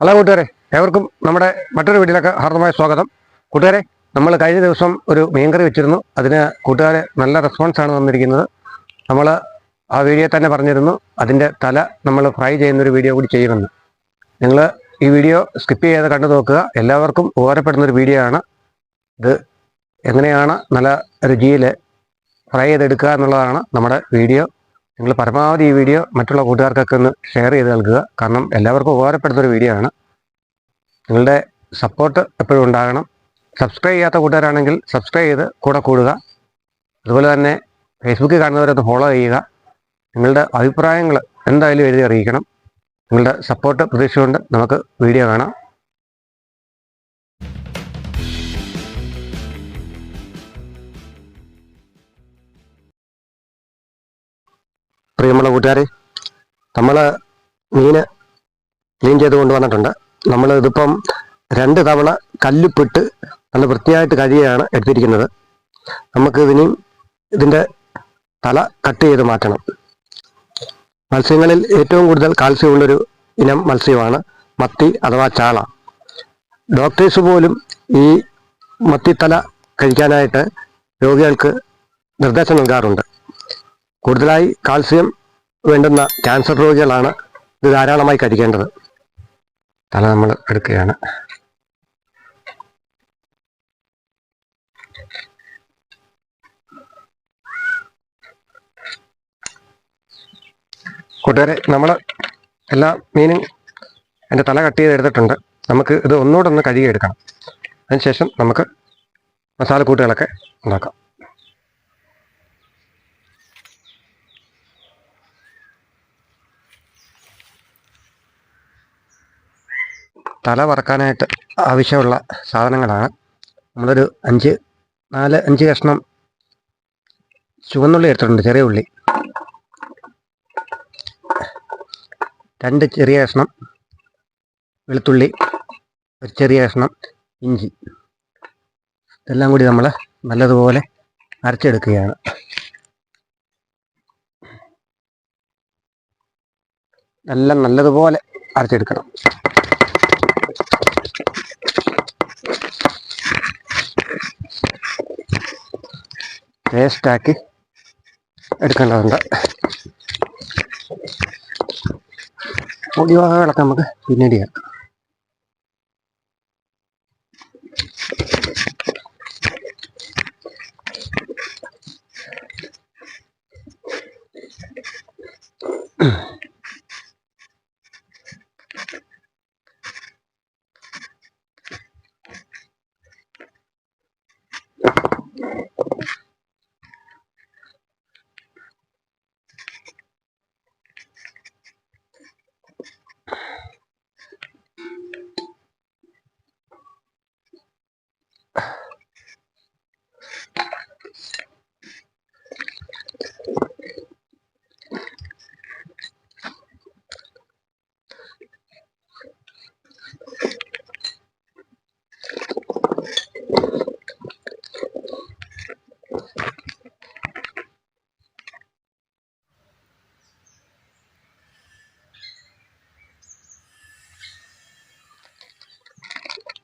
Hello കൂട്ടുകാരെ ഏവർക്കും നമ്മുടെ മറ്റൊരു വീട്ടിലൊക്കെ ഹാർദമായ സ്വാഗതം. കൂട്ടുകാരെ നമ്മൾ കഴിഞ്ഞ ദിവസം ഒരു മീൻകറി വെച്ചിരുന്നു. അതിന് കൂട്ടുകാരെ നല്ല റെസ്പോൺസാണ് വന്നിരിക്കുന്നത് നമ്മൾ ആ വീഡിയോ തന്നെ പറഞ്ഞിരുന്നു. അതിന്റെ തല നമ്മൾ ഫ്രൈ ചെയ്യുന്നൊരു വീഡിയോ കൂടി ചെയ്യുമെന്ന് നിങ്ങൾ ഈ വീഡിയോ സ്കിപ്പ് ചെയ്യാതെ കണ്ടു നോക്കുക. എല്ലാവർക്കും ഉപകാരപ്പെടുന്ന ഒരു വീഡിയോ ആണ്. ഇത് എങ്ങനെയാണ് നല്ല രുചിയിൽ ഫ്രൈ ചെയ്തെടുക്കുക എന്നുള്ളതാണ് നമ്മുടെ വീഡിയോ. നിങ്ങൾ പരമാവധി ഈ വീഡിയോ മറ്റുള്ള കൂട്ടുകാർക്കൊക്കെ ഒന്ന് ഷെയർ ചെയ്ത് നൽകുക. കാരണം എല്ലാവർക്കും ഉപകാരപ്പെടുന്ന ഒരു വീഡിയോ ആണ്. നിങ്ങളുടെ സപ്പോർട്ട് എപ്പോഴും ഉണ്ടാകണം. സബ്സ്ക്രൈബ് ചെയ്യാത്ത കൂട്ടുകാരാണെങ്കിൽ സബ്സ്ക്രൈബ് ചെയ്ത് കൂടെ കൂടുക. അതുപോലെ തന്നെ ഫേസ്ബുക്കിൽ കാണുന്നവരൊന്ന് ഫോളോ ചെയ്യുക. നിങ്ങളുടെ അഭിപ്രായങ്ങൾ എന്തായാലും എഴുതി അറിയിക്കണം. നിങ്ങളുടെ സപ്പോർട്ട് പ്രതീക്ഷിച്ചുകൊണ്ട് നമുക്ക് വീഡിയോ കാണാം. പ്രിയമുള്ള കൂട്ടുകാരെ നമ്മൾ മീന് ക്ലീൻ ചെയ്ത് കൊണ്ടുവന്നിട്ടുണ്ട്. നമ്മൾ ഇതിപ്പം രണ്ട് തവണ കല്ലുപ്പിട്ട് നല്ല വൃത്തിയായിട്ട് കഴിയാണ് എടുത്തിരിക്കുന്നത്. നമുക്ക് ഇതിനെയും ഇതിന്റെ തല കട്ട് ചെയ്ത് മാറ്റണം. മത്സ്യങ്ങളിൽ ഏറ്റവും കൂടുതൽ കാൽസ്യമുള്ളൊരു ഇനം മത്സ്യമാണ് മത്തി അഥവാ ചാള. ഡോക്ടേഴ്സ് പോലും ഈ മത്തിത്തല കഴിക്കാനായിട്ട് രോഗികൾക്ക് നിർദ്ദേശം നൽകാറുണ്ട്. കൂടുതലായി കാൽസ്യം വേണ്ടുന്ന ക്യാൻസർ രോഗികളാണ് ഇത് ധാരാളമായി കഴിക്കേണ്ടത്. തല നമ്മൾ എടുക്കുകയാണ്. കൂട്ടുകാരെ നമ്മൾ എല്ലാ മീനും എന്റെ തല കട്ട് ചെയ്ത് എടുത്തിട്ടുണ്ട്. നമുക്ക് ഇത് ഒന്നുകൂടെ ഒന്ന് കഴുകിയെടുക്കണം. അതിനുശേഷം നമുക്ക് മസാല കൂട്ടുകളൊക്കെ ഉണ്ടാക്കാം. തല വറക്കാനായിട്ട് ആവശ്യമുള്ള സാധനങ്ങളാണ്. നമ്മളൊരു അഞ്ച് നാല് അഞ്ച് കഷ്ണം ചുവന്നുള്ളി എടുത്തിട്ടുണ്ട് ചെറിയ ഉള്ളി. രണ്ട് ചെറിയ കഷ്ണം വെളുത്തുള്ളി ഒരു ചെറിയ കഷ്ണം ഇഞ്ചി. ഇതെല്ലാം കൂടി നമ്മൾ നല്ലതുപോലെ അരച്ചെടുക്കുകയാണ്. എല്ലാം നല്ലതുപോലെ അരച്ചെടുക്കണം. പേസ്റ്റാക്കി എടുക്കേണ്ടതുണ്ട്. പൊടിവാകളൊക്കെ നമുക്ക്. പിന്നീട് ചേർക്കാം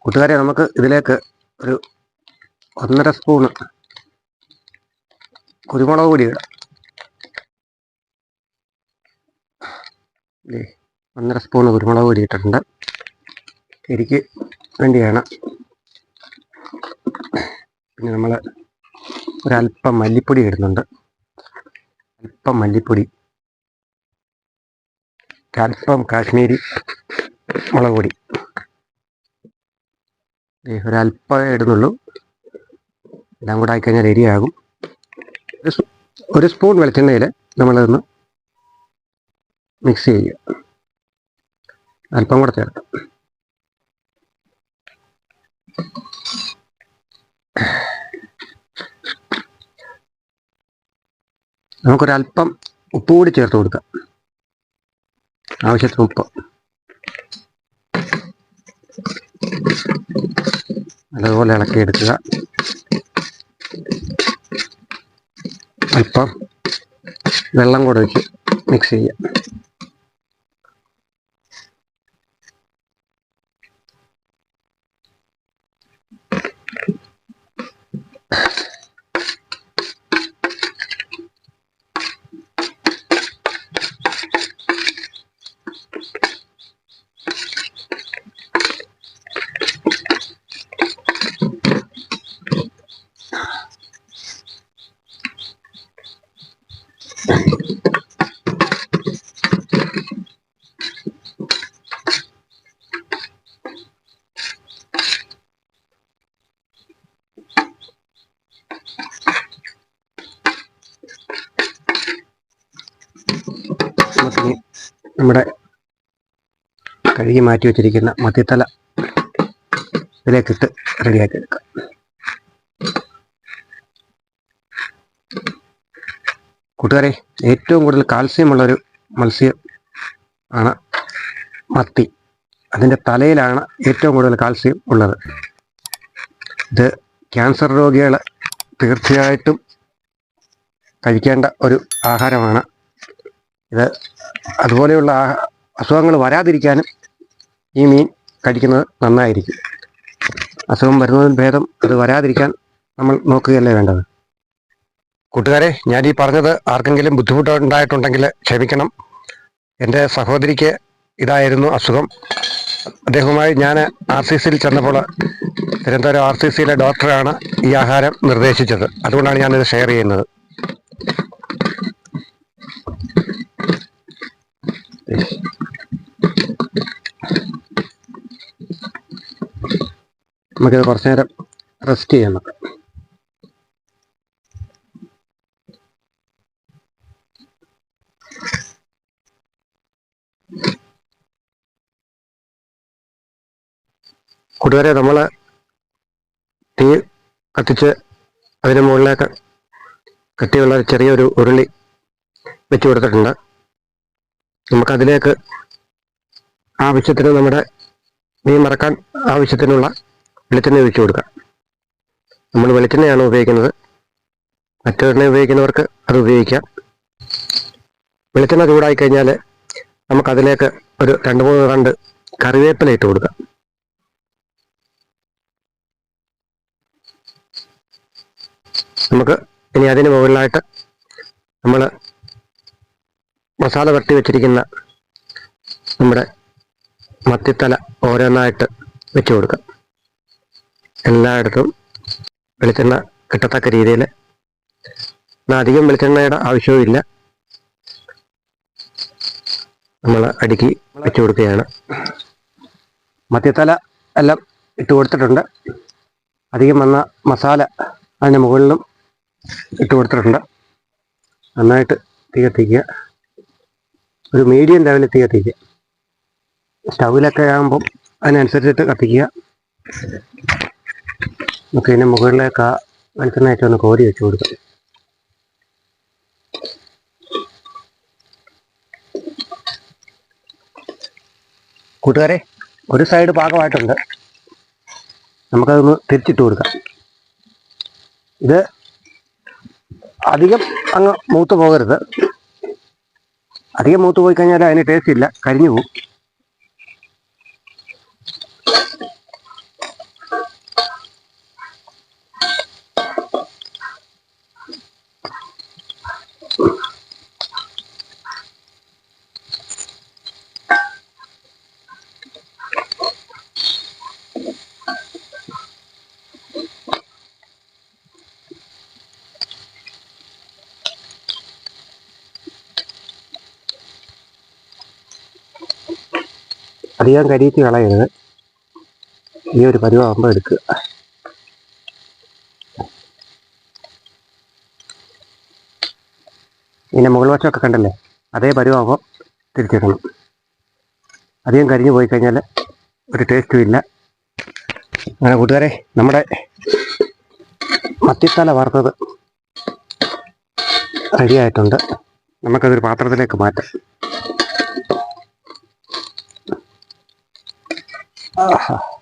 കൂട്ടുകാരെ നമുക്ക് ഇതിലേക്ക് ഒരു ഒന്നര സ്പൂണ് കുരുമുളക് പൊടി ഇടാം. ഒന്നര സ്പൂണ് കുരുമുളക് പൊടി ഇട്ടിട്ടുണ്ട്. എരിക്ക് വേണ്ടിയാണ്. പിന്നെ നമ്മൾ ഒരല്പം മല്ലിപ്പൊടി ഇടുന്നുണ്ട്. അല്പം മല്ലിപ്പൊടി അല്പം കാശ്മീരി മുളക് പൊടി. ഒരല്പമേ ഇടുന്നുള്ളൂ. എല്ലാം കൂടെ ആയിക്കഴിഞ്ഞാൽ സ്- ഒരു സ്പൂൺ വെളിച്ചെണ്ണയിൽ നമ്മളതൊന്ന് മിക്സ് ചെയ്യുക. അല്പം കൂടെ ചേർക്കാം. നമുക്കൊരല്പം ഉപ്പ് കൂടി ചേർത്ത് കൊടുക്കാം. ആവശ്യത്തിന് ഉപ്പ്. നല്ലതുപോലെ ഇളക്കിയെടുക്കുക അല്പം വെള്ളം കൂടെ വെച്ച് മിക്സ് ചെയ്യുക. നമ്മുടെ കഴുകി മാറ്റി വെച്ചിരിക്കുന്ന മത്തിത്തല ഇതിലേക്കിട്ട് റെഡിയാക്കി എടുക്കാം കൂട്ടുകാരെ ഏറ്റവും കൂടുതൽ കാൽസ്യമുള്ളൊരു മത്സ്യം ആണ് മത്തി. അതിന്റെ തലയിലാണ് ഏറ്റവും കൂടുതൽ കാൽസ്യം ഉള്ളത്. ഇത് ക്യാൻസർ രോഗികൾ തീർച്ചയായിട്ടും കഴിക്കേണ്ട ഒരു ആഹാരമാണ് ഇത് അതുപോലെയുള്ള അസുഖങ്ങൾ വരാതിരിക്കാനും ഈ മീൻ കഴിക്കുന്നത് നന്നായിരിക്കും. അസുഖം വരുന്നതിന് ഭേദം അത് വരാതിരിക്കാൻ നമ്മൾ നോക്കുകയല്ലേ വേണ്ടത്? കൂട്ടുകാരെ ഞാൻ ഈ പറഞ്ഞത് ആർക്കെങ്കിലും ബുദ്ധിമുട്ടുണ്ടായിട്ടുണ്ടെങ്കിൽ ക്ഷമിക്കണം. എന്റെ സഹോദരിക്ക് ഇതായിരുന്നു അസുഖം. അദ്ദേഹവുമായി ഞാൻ ആർ സി സിയിൽ ചെന്നപ്പോൾ തിരുവനന്തപുരം ആർ സി സിയിലെ ഡോക്ടറാണ് ഈ ആഹാരം നിർദ്ദേശിച്ചത്. അതുകൊണ്ടാണ് ഞാനിത് ഷെയർ ചെയ്യുന്നത്. നമുക്കിത് കുറച്ചു നേരം റെസ്റ്റ് ചെയ്യാം നമുക്ക്. കൂട്ടുകാരെ നമ്മൾ തീ കത്തിച്ച് അതിന് മുകളിലേക്ക് കട്ടിയുള്ള ചെറിയൊരു ഉരുളി വെച്ച് കൊടുത്തിട്ടുണ്ട്. നമുക്കതിലേക്ക് ആവശ്യത്തിന് നമ്മുടെ മീൻ മറക്കാൻ ആവശ്യത്തിനുള്ള വെളിച്ചെണ്ണ ഒഴിച്ചു കൊടുക്കാം നമ്മൾ വെളിച്ചെണ്ണയാണ് ഉപയോഗിക്കുന്നത്. മറ്റൊരെണ്ണ ഉപയോഗിക്കുന്നവർക്ക് അത് ഉപയോഗിക്കാം. വെളിച്ചെണ്ണ ചൂടായി കഴിഞ്ഞാൽ നമുക്കതിലേക്ക് ഒരു രണ്ട് മൂന്ന് രണ്ട് കറിവേപ്പില ഇട്ട് കൊടുക്കാം. നമുക്ക് ഇനി അതിന് മുകളിലായിട്ട് നമ്മൾ മസാല വരട്ടി വെച്ചിരിക്കുന്ന നമ്മുടെ മത്തിത്തല ഓരോന്നായിട്ട് വെച്ചു കൊടുക്കാം. എല്ലായിടത്തും വെളിച്ചെണ്ണ കിട്ടത്തക്ക രീതിയിൽ. അധികം വെളിച്ചെണ്ണയുടെ ആവശ്യവും ഇല്ല നമ്മൾ അടുക്കി വെച്ചു കൊടുക്കുകയാണ്. മത്തിത്തല എല്ലാം ഇട്ട് കൊടുത്തിട്ടുണ്ട്. അധികം വന്ന മസാല അതിന്റെ മുകളിലും ഇട്ട് കൊടുത്തിട്ടുണ്ട്. നന്നായിട്ട് തീ കത്തിക്കുക. ഒരു മീഡിയം ലെവലിൽ തീ കത്തിക്കുക. സ്റ്റൗവിലൊക്കെ ആകുമ്പം അതിനനുസരിച്ചിട്ട് കത്തിക്കുക. നമുക്ക് ഇതിന് മുകളിലേക്ക് ആ ഒന്ന് കോരി വെച്ച് കൊടുക്കാം. കൂട്ടുകാരെ ഒരു സൈഡ് പാകമായിട്ടുണ്ട് നമുക്കതൊന്ന് തിരിച്ചിട്ട് കൊടുക്കാം. ഇത് അധികം അങ്ങ് മൂത്ത് പോകരുത്. അധികം മൂത്ത് പോയി കഴിഞ്ഞാൽ അതിന് ടേസ്റ്റ് ഇല്ല കരിഞ്ഞു പോകും. അധികം കരിയിച്ച് കളയരുത്. ഈ ഒരു പരുവാകുമ്പോൾ എടുക്കുക ഇതിന്റെ മുകൾ വശമൊക്കെ കണ്ടല്ലേ? അതേ പരുവാകുമ്പോൾ തിരിച്ചിടണം. അധികം കരിഞ്ഞു പോയി കഴിഞ്ഞാൽ ഒരു ടേസ്റ്റും ഇല്ല. അങ്ങനെ കൂട്ടുകാരെ നമ്മുടെ മത്തിത്തല വറുത്തത് റെഡിയായിട്ടുണ്ട് നമുക്കതൊരു പാത്രത്തിലേക്ക് മാറ്റാം. 啊。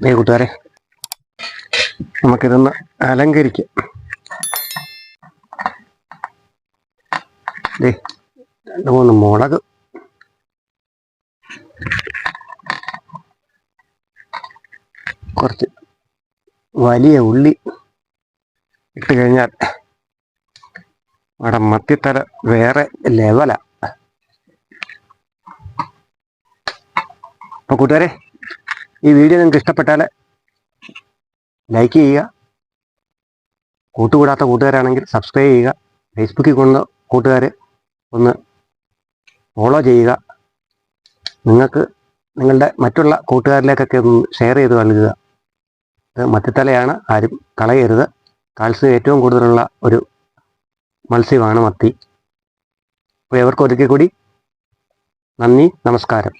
ദേ കൂട്ടുകാരെ നമുക്കിതൊന്ന് അലങ്കരിക്കാം. ദേ രണ്ട് മൂന്ന് മുളക്. കുറച്ച് വലിയ ഉള്ളി ഇട്ട് കഴിഞ്ഞാൽ അവിടെ മത്തിത്തല വേറെ ലെവലാ അപ്പോൾ കൂട്ടുകാരെ ഈ വീഡിയോ നിങ്ങൾക്ക് ഇഷ്ടപ്പെട്ടാൽ ലൈക്ക് ചെയ്യുക. കൂട്ടുകൂടാത്ത കൂട്ടുകാരാണെങ്കിൽ സബ്സ്ക്രൈബ് ചെയ്യുക. ഫേസ്ബുക്കിൽ കൊണ്ട് കൂട്ടുകാർ ഒന്ന് ഫോളോ ചെയ്യുക. നിങ്ങൾക്ക് നിങ്ങളുടെ മറ്റുള്ള കൂട്ടുകാരിലേക്കൊക്കെ ഒന്ന് ഷെയർ ചെയ്ത് നൽകുക. ഇത് മത്തിത്തലയാണ് ആരും കളയരുത്. കാൽസ്യം ഏറ്റവും കൂടുതലുള്ള ഒരു മത്സ്യമാണ് മത്തി. അപ്പോൾ ഇവർക്ക് കൂടി നന്ദി നമസ്കാരം.